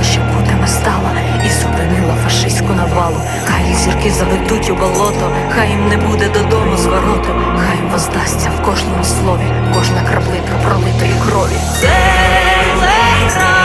Свята ще буде настала і зупинила фашистську навалу. Хай їх зірки заведуть у болото, хай їм не буде додому звороту, хай їм воздасться в кожному слові, кожна краплинка пролитої крові. Земле